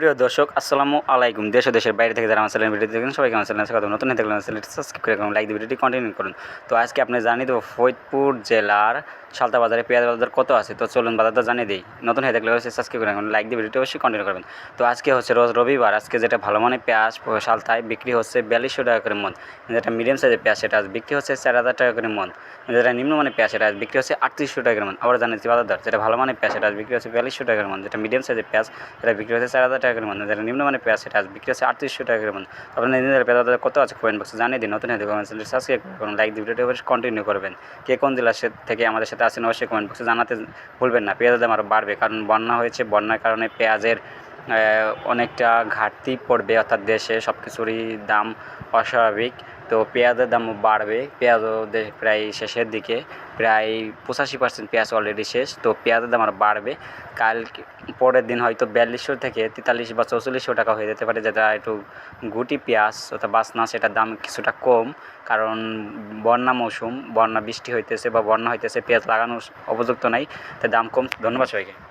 প্রিয় দর্শক, আসসালামু আলাইকুম। দেশ দেশের বাইরে থেকে যারা আমার চ্যানেল ভিডিও দেখেন, সবাইকে আমার চ্যানেল স্বাগত। নতুন আমার চ্যানেলটি সাবস্ক্রাইব করে লাইক দিয়ে ভিডিওটি কন্টিনিউ করুন। তো আজকে আপনি জানিয়ে দেবো ফরিদপুর জেলার সালতা বাজারে পেঁয়াজ বাজার কত আছে? তো চলুন বাজারটা জানিয়ে দিই। নতুন হয়ে থাকলে অবশ্যই সাবস্ক্রাইব করে লাইক দিয়ে ভিডিওটি অবশ্যই কন্টিনিউ করবেন। তো আজকে হচ্ছে রোজ রবিবার, আজকে যেটা ভালো মানের পেঁয়াজ সালতায় বিক্রি হচ্ছে বিয়াল্লিশশো টাকা করে মন যেটা মিডিয়াম সাইজের পেঁয়াজ, সেটা আজ বিক্রি হচ্ছে চার হাজার টাকা করে মন যেটা নিম্নমানের পেঁয়াজ, সেটা আজ বিক্রি হচ্ছে আটত্রিশশো টাকা করে মন আবার জানিয়েছি বাজার দর যেটা ভালো মানের পেঁয়াজ, সেটা আজ বিক্রি হচ্ছে বিয়াল্লিশশো টাকা করে মন যেটা মিডিয়াম সাইজের পেঁয়াজ, সেটা বিক্রি হচ্ছে চার হাজার টাকা করে মন যারা নিম্নমানের পেঁয়াজ সেটা আজ বিক্রি আছে আটত্রিশশো টাকা করে মন আপনার নিজেদের পেঁয়াজ তাদের কত আছে কমেন্ট বক্সে জানিয়ে দিন। নতুন হয়ে দেখবেন সাবস্ক্রাইব করুন লাইক দিয়ে ভিডিওটি কন্টিনিউ করবেন। কে কোন জেলা থেকে আমাদের সাথে আসেন অবশ্যই কমেন্ট বক্সে জানাতে ভুলবেন না। পেঁয়াজের দাম আরও বাড়বে, কারণ বন্যা হয়েছে। বন্যার কারণে পেঁয়াজের অনেকটা ঘাটতি পড়বে, অর্থাৎ দেশে সব কিছুরই দাম অস্বাভাবিক। তো পেঁয়াজের দামও বাড়বে পেঁয়াজও প্রায় শেষের দিকে, প্রায় পঁচাশি পার্সেন্ট পেঁয়াজ অলরেডি শেষ। তো পেঁয়াজের দাম আরও বাড়বে। কাল পরের দিন হয়তো বিয়াল্লিশশো থেকে তেতাল্লিশ বা চৌচল্লিশশো টাকা হয়ে যেতে পারে, যেটা একটু গুটি পেঁয়াজ, অর্থাৎ বাসনা, সেটার দাম কিছুটা কম। কারণ বন্যা মৌসুম, বন্যা বৃষ্টি হইতেছে বা বন্যা হইতেছে, পেঁয়াজ লাগানোর উপযুক্ত নাই তাই দাম কম। ধন্যবাদ সবাইকে।